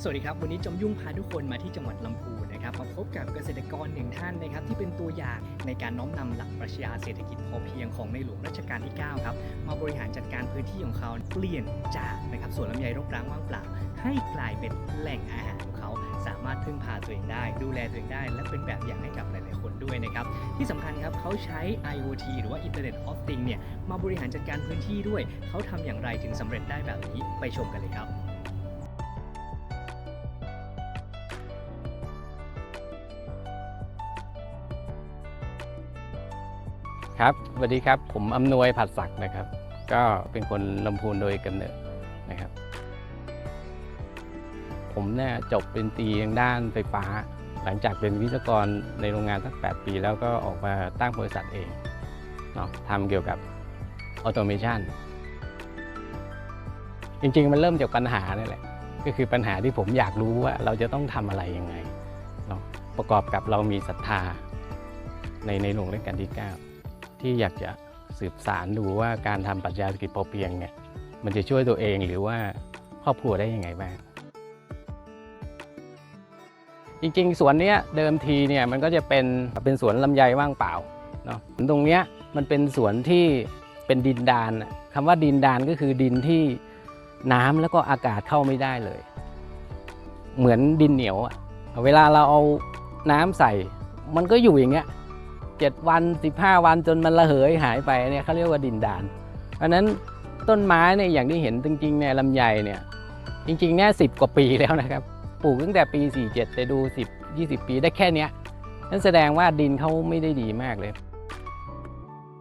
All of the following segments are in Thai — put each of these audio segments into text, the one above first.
สวัสดีครับ วันนี้จอมยุ่งพาทุกคนมาที่จังหวัดลำพูนนะครับมาพบกับเกษตรกรหนึ่งท่านนะครับที่เป็นตัวอย่างในการน้อมนำหลักปรัชญาเศรษฐกิจพอเพียงของในหลวงรัชกาลที่ 9 ครับ มาบริหารจัดการพื้นที่ของเขาเปลี่ยนจากนะครับสวนลำไยรกร้างว่างเปล่า ให้กลายเป็นแหล่งอาหารของเขาสามารถพึ่งพาตัวเองได้ ดูแลตัวเองได้ และเป็นแบบอย่างให้กับหลาย ๆ คนด้วยนะครับที่สำคัญครับเขาใช้ IoT หรือว่า Internet of Things เนี่ยมาบริหารจัดการพื้นที่ด้วย เขาทำอย่างไรถึงสำเร็จได้แบบนี้ไปชมกันเลยครับ ครับสวัสดีครับ ผมอำนวยผัดศักดิ์นะครับ ก็เป็นคนลำพูนโดยกำเนิดนะครับ ผมเนี่ยจบเป็นตีทางด้านไฟฟ้า หลังจากเป็นวิศวกรในโรงงานสัก 8 ปี แล้วก็ออกมาตั้งบริษัทเองเนาะทำเกี่ยวกับออโตเมชันจริงๆ มันเริ่มจากปัญหานี่แหละ ก็คือปัญหาที่ผมอยากรู้ว่าเราจะต้องทำอะไรยังไงเนาะประกอบกับเรามีศรัทธาในในหลวงรัชกาลที่ 9 ที่อยากจะสืบสารดูว่าการทำปรัชญาเศรษฐกิจพอเพียงเนี่ยมันจะช่วยตัวเองหรือว่าครอบครัวได้ยังไงบ้างจริงๆสวนเนี้ยเดิมทีเนี่ยมันก็จะเป็นเป็นสวนลำไยว่างเปล่าเนาะตรงเนี้ยมันเป็นสวนที่เป็นดินดานคำว่าดินดานก็คือดินที่น้ำแล้วก็อากาศเข้าไม่ได้เลย เหมือนดินเหนียวอะเวลาเราเอาน้ำใส่ มันก็อยู่อย่างเงี้ย 7 วัน 15 วันจนมันระเหยหายไปเนี่ยเขาเรียกว่าดินดาน เพราะนั้นต้นไม้เนี่ยอย่างที่เห็นจริงๆเนี่ยลำไยเนี่ยจริงๆเนี่ยสิกว่าปีแล้วนะครับปลูกตั้งแต่ปี 47 แต่ดู 10 20 ปีได้แค่เนี้ยนั่นแสดงว่าดินเขาไม่ได้ดีมากเลย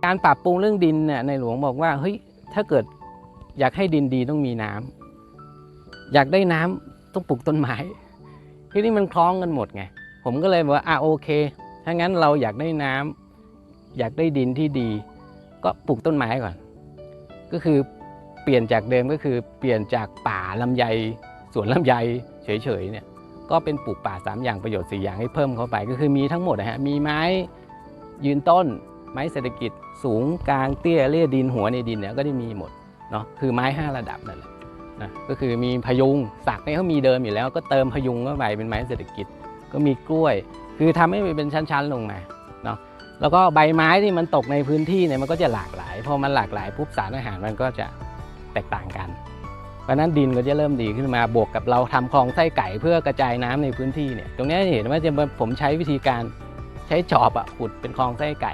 การปรับปรุงเรื่องดินเนี่ยในหลวงบอกว่าเฮ้ยถ้าเกิดอยากให้ดินดีต้องมีน้ำอยากได้น้ำต้องปลูกต้นไม้ที่นี้มันคล้องกันหมดไงผมก็เลยบอกว่าอะโอเค ถ้างั้นเราอยากได้น้ำอยากได้ดินที่ดี ก็ปลูกต้นไม้ก่อน ก็คือเปลี่ยนจากเดิมก็คือเปลี่ยนจากป่าลำไยสวนลำไยเฉยๆเนี่ยก็เป็นปลูกป่า 3 อย่างประโยชน์4อย่างให้เพิ่มเข้าไป ก็คือมีทั้งหมดนะฮะมีไม้ยืนต้น ไม้เศรษฐกิจสูงกลางเตี้ยเลี่ยดินหัวในดินเนี่ยก็ได้มีหมดเนาะคือไม้ 5 ระดับนั่นแหละนะก็คือมีพยุงสักเนี่ยเขามีเดิมอยู่แล้ว ก็เติมพยุงเข้าไปเป็นไม้เศรษฐกิจ ก็มีกล้วยคือทำให้มันเป็นชั้นๆลงมาเนาะแล้วก็ใบไม้ที่มันตกในพื้นที่เนี่ยมันก็จะหลากหลายพอมันหลากหลายปุ๊บสารอาหารมันก็จะแตกต่างกัน เพราะนั้นดินก็จะเริ่มดีขึ้นมาบวกกับเราทำคลองไส้ไก่เพื่อกระจายน้ำในพื้นที่เนี่ยตรงนี้เห็นว่าจะผมใช้วิธีการใช้จอบอะขุดเป็นคลองไส้ไก่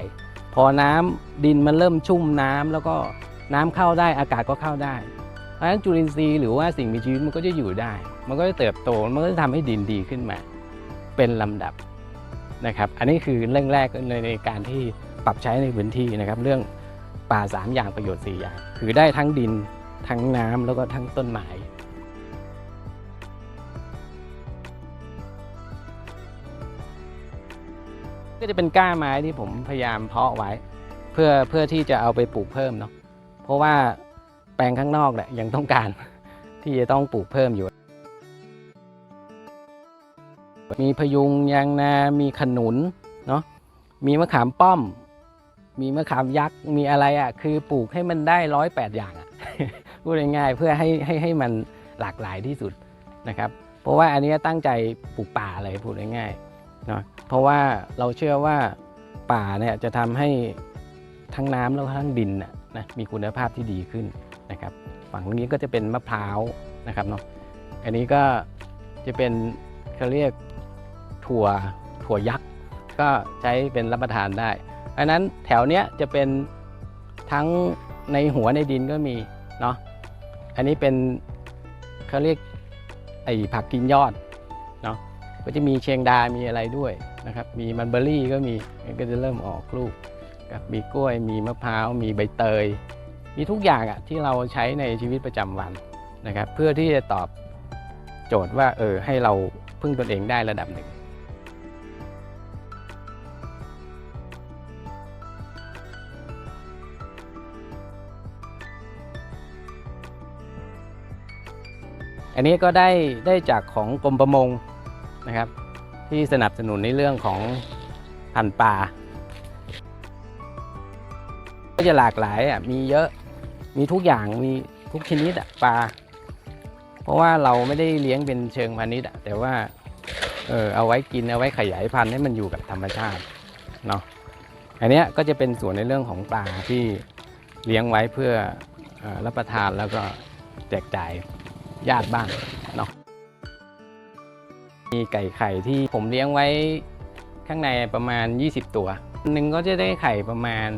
พอน้ำดินมันเริ่มชุ่มน้ำแล้วก็น้ำเข้าได้อากาศก็เข้าได้ เพราะฉะนั้นจุลินทรีย์หรือว่าสิ่งมีชีวิตมันก็จะอยู่ได้ มันก็จะเติบโตมันก็จะทำให้ดินดีขึ้นมา เป็นลำดับ นะครับอันนี้คือเรื่องแรกในในการที่ปรับใช้ในพื้นที่นะครับเรื่องป่า 3 อย่างประโยชน์ 4 อย่าง คือได้ทั้งดินทั้งน้ำแล้วก็ทั้งต้นไม้ก็จะเป็นก้าไม้ที่ผมพยายามเพาะไว้ เพื่อเพื่อที่จะเอาไปปลูกเพิ่มเนาะเพราะว่าแปลงข้างนอกเนี่ยยังต้องการที่จะต้องปลูกเพิ่มอยู่ มีพยุงยางนา มีขนุนเนาะ มีมะขามป้อม มีมะขามยักษ์ มีอะไรอะ่ะ คือปลูกให้มันได้ร้อยแปดอย่างอะ่ะ พูดง่ายๆเพื่อให้ให้ให้มันหลากหลายที่สุดนะครับ เพราะว่าอันนี้ตั้งใจปลูกป่าเลยพูดง่ายๆเนาะ เพราะว่าเราเชื่อว่าป่าเนี่ยจะทำให้ทั้งน้ำแล้วก็ทั้งดินน่ะนะมีคุณภาพที่ดีขึ้นนะครับ ฝั่งตรงนี้ก็จะเป็นมะพร้าวนะครับเนาะ อันนี้ก็จะเป็น เขาเรียกถั่วถั่วยักษ์ก็ใช้เป็นรับประทานได้เพราะนั้นแถวเนี้ยจะเป็นทั้งในหัวในดินก็มีเนาะอันนี้เป็นเขาเรียกไอ้ผักกินยอดเนาะก็จะมีเชียงดา มีอะไรด้วยนะครับ มีมันเบอรี่ก็มีมันก็จะเริ่มออกลูกกับมีกล้วย มีมะพร้าว มีใบเตย มีทุกอย่างอะที่เราใช้ในชีวิตประจำวันนะครับ เพื่อที่จะตอบโจทย์ว่าเออให้เรา พึ่งตนเองได้ระดับหนึ่งอันนี้ก็ได้ได้จากของกรมประมงนะครับ ที่สนับสนุนในเรื่องของพันธุ์ปลาก็จะหลากหลายอะมีเยอะมีทุกอย่างมีทุกชนิดอะปลา เพราะว่าเราไม่ได้เลี้ยงเป็นเชิงพาณิชย์แต่ว่าเออเอาไว้กินเอาไว้ขยายพันธุ์ให้มันอยู่กับธรรมชาติเนาะอันนี้ก็จะเป็นส่วนในเรื่องของปลาที่เลี้ยงไว้เพื่ออรับประทานแล้วก็แจกจ่ายญาติบ้างเนาะมีไก่ไข่ที่ผมเลี้ยงไว้ข้างในประมาณ 20 ตัววันหนึ่งก็จะได้ไข่ประมาณ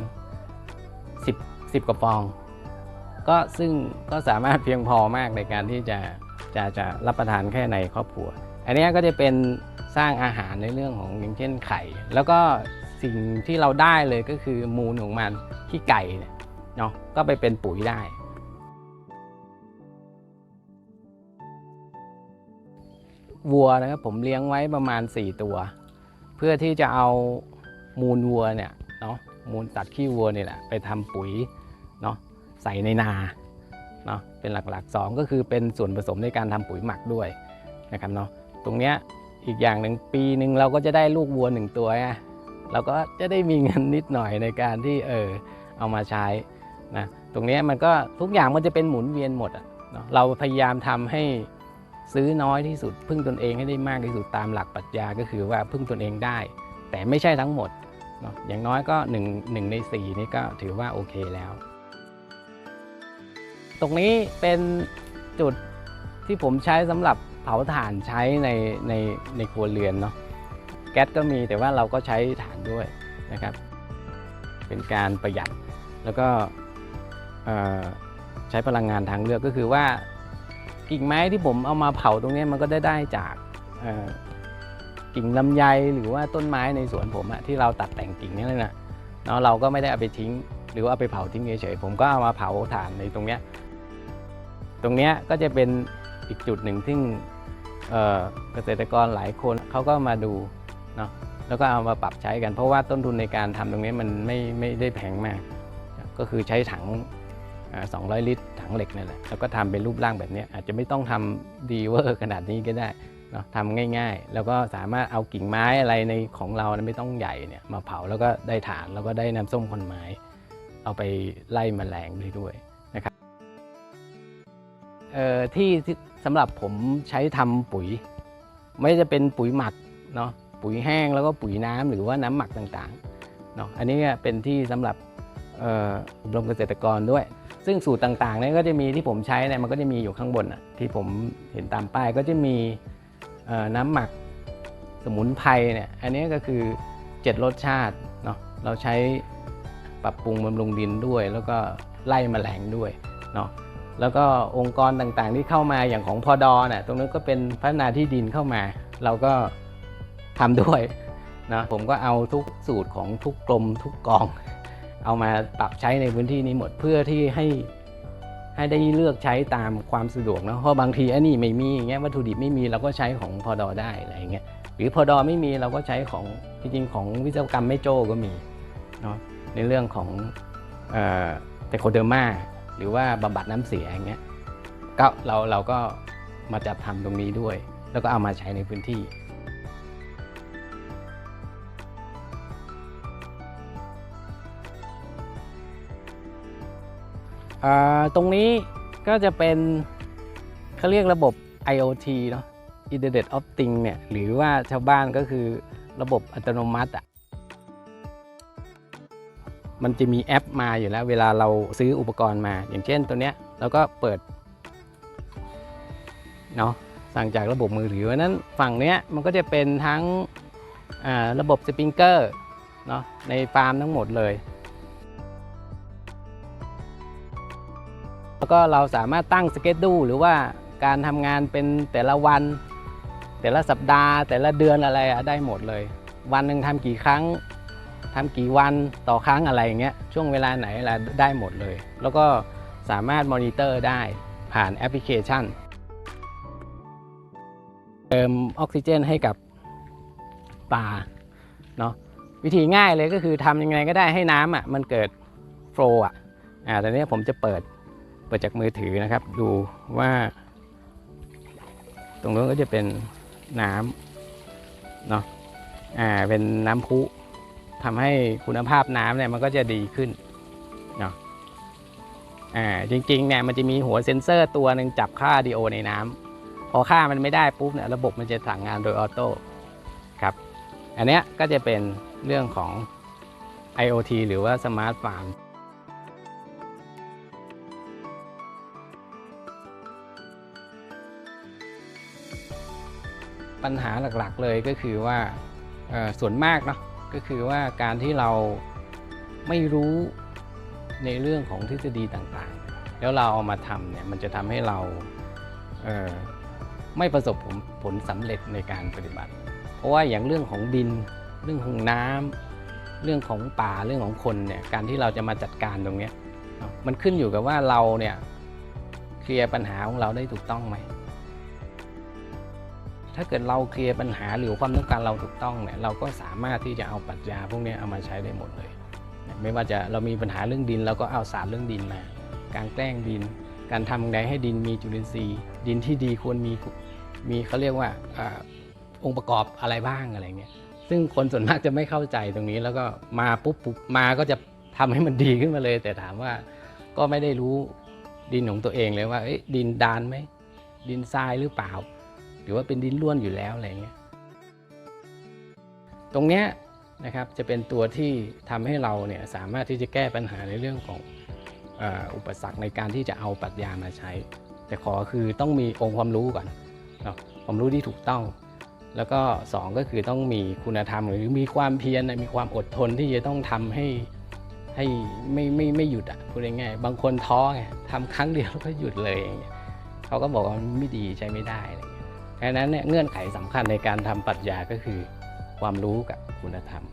10 10กว่าฟอง ก็ซึ่งก็สามารถเพียงพอมากในการที่จะจะจะรับประทานแค่ในครอบครัว อันนี้ก็จะเป็นสร้างอาหารในเรื่องของอย่างเช่นไข่ แล้วก็สิ่งที่เราได้เลยก็คือมูลของมันที่ไก่เนี่ยเนาะก็ไปเป็นปุ๋ยได้ วัวนะครับผมเลี้ยงไว้ประมาณ 4 ตัว เพื่อที่จะเอามูลวัวเนี่ยเนาะมูลตัดขี้วัวนี่แหละไปทำปุ๋ยเนาะ ใส่ในนาเนาะเป็นหลักๆ 2 ก็คือเป็นส่วนผสมในการทำปุ๋ยหมักด้วยนะครับเนาะตรงเนี้ยอีกอย่างหนึ่งปีหนึ่งเราก็จะได้ลูกวัวหนึ่งตัวอะเราก็จะได้มีเงินนิดหน่อยในการที่เออเอามาใช้นะตรงเนี้ยมันก็ทุกอย่างมันจะเป็นหมุนเวียนหมดอะเนาะเราพยายามทำให้ซื้อน้อยที่สุด พึ่งตนเองให้ได้มากที่สุดตามหลักปรัชญาก็คือว่าพึ่งตนเองได้ แต่ไม่ใช่ทั้งหมดเนาะอย่างน้อยก็1งใน4นี่ก็ถือว่าโอเคแล้ว ตรงนี้เป็นจุดที่ผมใช้สำหรับเผาถ่านใช้ในในในครัวเรือนเนาะแก๊สก็มีแต่ว่าเราก็ใช้ถ่านด้วยนะครับ เป็นการประหยัดแล้วก็ใช้พลังงานทางเลือกก็คือว่ากิ่งไม้ที่ผมเอามาเผาตรงนี้มันก็ได้ได้จากกิ่งลำไยหรือว่าต้นไม้ในสวนผมอะที่เราตัดแต่งกิ่งนี่เลยนะเนาะเราก็ไม่ได้เอาไปทิ้ง หรือว่าเอาไปเผาทิ้งเฉยๆผมก็เอามาเผาถ่านในตรงเนี้ย ตรงนี้ก็จะเป็นอีกจุดหนึ่งที่เกษตรกรหลายคนเขาก็มาดูเนาะแล้วก็เอามาปรับใช้กันเพราะว่าต้นทุนในการทำตรงนี้มันไม่ไม่ได้แพงมาก ก็คือใช้ถัง 200 ลิตร ถังเหล็กนี่แหละแล้วก็ทำเป็นรูปร่างแบบนี้อาจจะไม่ต้องทำดีเวอร์ขนาดนี้ก็ได้เนาะทำง่ายๆ แล้วก็สามารถเอากิ่งไม้อะไรในของเราไม่ต้องใหญ่เนี่ยมาเผาแล้วก็ได้ถ่านแล้วก็ได้น้ำส้มคนไม้ เอาไปไล่แมลงได้ด้วย ที่สำหรับผมใช้ทำปุ๋ย ไม่จะเป็นปุ๋ยหมักเนาะปุ๋ยแห้งแล้วก็ปุ๋ยน้ำหรือว่าน้ำหมักต่างๆเนาะอันนี้เป็นที่สำหรับอ่ออบรมเกษตรกรด้วย ซึ่งสูตรต่างๆเนี่ยก็จะมีที่ผมใช้เนี่ยมันก็จะมีอยู่ข้างบนอะที่ผมเห็นตามป้ายก็จะมีน้ำหมักสมุนไพรเนี่ยอันนี้ก็คือ 7 รสชาติเนาะเราใช้ปรับปรุงบำรุงดินด้วย แล้วก็ไล่แมลงด้วยเนาะ แล้วก็องค์กรต่างๆที่เข้ามาอย่างของพอดอเนี่ยตรงนั้นก็เป็นพัฒนาที่ดินเข้ามา เราก็ทำด้วยนะผมก็เอาทุกสูตรของทุกกรมทุกกอง เอามาปรับใช้ในพื้นที่นี้หมดเพื่อที่ให้ให้ได้เลือกใช้ตามความสะดวกนะเพราะบางทีอันนี้ไม่มีอย่างเงี้ยวัตถุดิบไม่มีเราก็ใช้ของพอดอได้อะไรอย่างเงี้ยหรือพอดอไม่มีเราก็ใช้ของจริงๆของวิศวกรรมไม่โจ้ก็มีเนาะในเรื่องของเทโคเดอร์มา หรือว่าบำบัดน้ำเสียอย่างเงี้ยก็เราเราก็มาจัดทำตรงนี้ด้วย แล้วก็เอามาใช้ในพื้นที่ตรงนี้ก็จะเป็นเขาเรียกระบบ IoT เนาะ Internet of Things เนี่ยหรือว่าชาวบ้านก็คือระบบอัตโนมัติอะ มันจะมีแอปมาอยู่แล้ว เวลาเราซื้ออุปกรณ์มา อย่างเช่นตัวเนี้ยเราก็เปิดเนาะสั่งจากระบบมือถือเพราะนั้นฝั่งเนี้ยมันก็จะเป็นทั้งระบบสปริงเกอร์เนาะในฟาร์มทั้งหมดเลย แล้วก็เราสามารถตั้งสเกจดูหรือว่าการทำงานเป็นแต่ละวัน แต่ละสัปดาห์ แต่ละเดือนอะไรได้หมดเลย วันหนึ่งทำกี่ครั้ง ทำกี่วันต่อครั้งอะไรอย่างเงี้ยช่วงเวลาไหนอะไรได้หมดเลย แล้วก็สามารถมอนิเตอร์ได้ผ่านแอปพลิเคชัน เติมออกซิเจนให้กับปลาเนาะวิธีง่ายเลยก็คือทำยังไงก็ได้ให้น้ำอะมันเกิดโฟล์อะอ่าตอนนี้ผมจะเปิดเปิดจากมือถือนะครับ ดูว่าตรงนู้นก็จะเป็นน้ำเนาะอ่าเป็นน้ำพุ ทำให้คุณภาพน้ำเนี่ยมันก็จะดีขึ้นเนาะอ่าจริงๆเนี่ยมันจะมีหัวเซ็นเซอร์ตัวหนึ่งจับค่าดีโอในน้ำพอค่ามันไม่ได้ปุ๊บเนี่ยระบบมันจะสั่งงานโดยออโต้ครับ อันเนี้ยก็จะเป็นเรื่องของ IoT หรือว่า Smart Farm ปัญหาหลักๆเลยก็คือว่าส่วนมากเนาะ ก็คือว่าการที่เราไม่รู้ในเรื่องของทฤษฎีต่างๆ แล้วเราเอามาทำเนี่ยมันจะทำให้เราเออไม่ประสบผลผลสำเร็จในการปฏิบัติ เพราะว่าอย่างเรื่องของดิน เรื่องของน้ำเรื่องของป่าเรื่องของคนเนี่ยการที่เราจะมาจัดการตรงนี้มันขึ้นอยู่กับว่าเราเนี่ยเคลียร์ปัญหาของเราได้ถูกต้องไหม ถ้าเกิดเราเคลียร์ปัญหาหรือความต้องการเราถูกต้องเนี่ยเราก็สามารถที่จะเอาปรัชญาพวกนี้เอามาใช้ได้หมดเลย ไม่ว่าจะเรามีปัญหาเรื่องดินเราก็เอาศาสตร์เรื่องดินมา การแกล้งดิน การทำไงให้ดินมีจุลินทรีย์ ดินที่ดีควรมีมีเขาเรียกว่าอองค์ประกอบอะไรบ้างอะไรเงี้ยซึ่งคนส่วนมากจะไม่เข้าใจตรงนี้แล้วก็มาปุ๊บปุ๊บมาก็จะทำให้มันดีขึ้นมาเลย แต่ถามว่าก็ไม่ได้รู้ดินของตัวเองเลยว่าดินดานไหมดินทรายหรือเปล่า หรือว่าเป็นดินล้วนอยู่แล้วอะไรเงี้ยตรงเนี้ยนะครับจะเป็นตัวที่ทำให้เราเนี่ยสามารถที่จะแก้ปัญหาในเรื่องของอ,อุปสรรคในการที่จะเอาปรัชญามาใช้ แต่ขอคือต้องมีองค์ความรู้ก่อนความรู้ที่ถูกต้อง แล้วก็สองก็คือต้องมีคุณธรรม หรือมีความเพียรมีความอดทนที่จะต้องทำให้ให้ไม่ไม่ไม่หยุดอะพูดง่ายๆบางคนท้อไงทำครั้งเดียวแล้วก็หยุดเลยอย่างเงี้ยเขาก็บอกว่าไม่ดีใช้ไม่ได้ ดังนั้นเนี่ยเงื่อนไขสำคัญในการทำปรัชญาก็คือ ความรู้กับคุณธรรม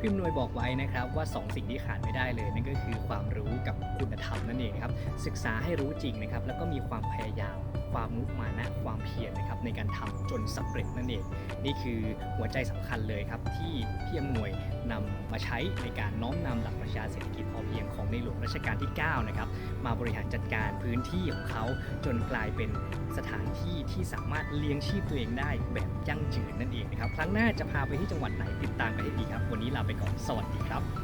พิมพ์นวยบอกไว้นะครับว่า 2 สิ่งที่ขาดไม่ได้เลยนั่นก็คือความรู้กับคุณธรรมนั่นเองครับศึกษาให้รู้จริงนะครับแล้วก็มีความพยายาม ความมุมานะความเพียรนะครับในการทำจนสำเร็จนั่นเอง นี่คือหัวใจสำคัญเลยครับที่พี่อำนวยนำมาใช้ในการน้อมนำหลักปรัชาเศรษฐกิจพอเพียงของในหลวงรัชกาลที่9นะครับมาบริหารจัดการพื้นที่ของเขาจนกลายเป็นสถานที่ที่สามารถเลี้ยงชีพตัวเองได้แบบยั่งยืนนั่นเองนะครับครั้งหน้าจะพาไปที่จังหวัดไหนติดตามกันให้ดีครับ วันนี้ลาไปก่อนสวัสดีครับ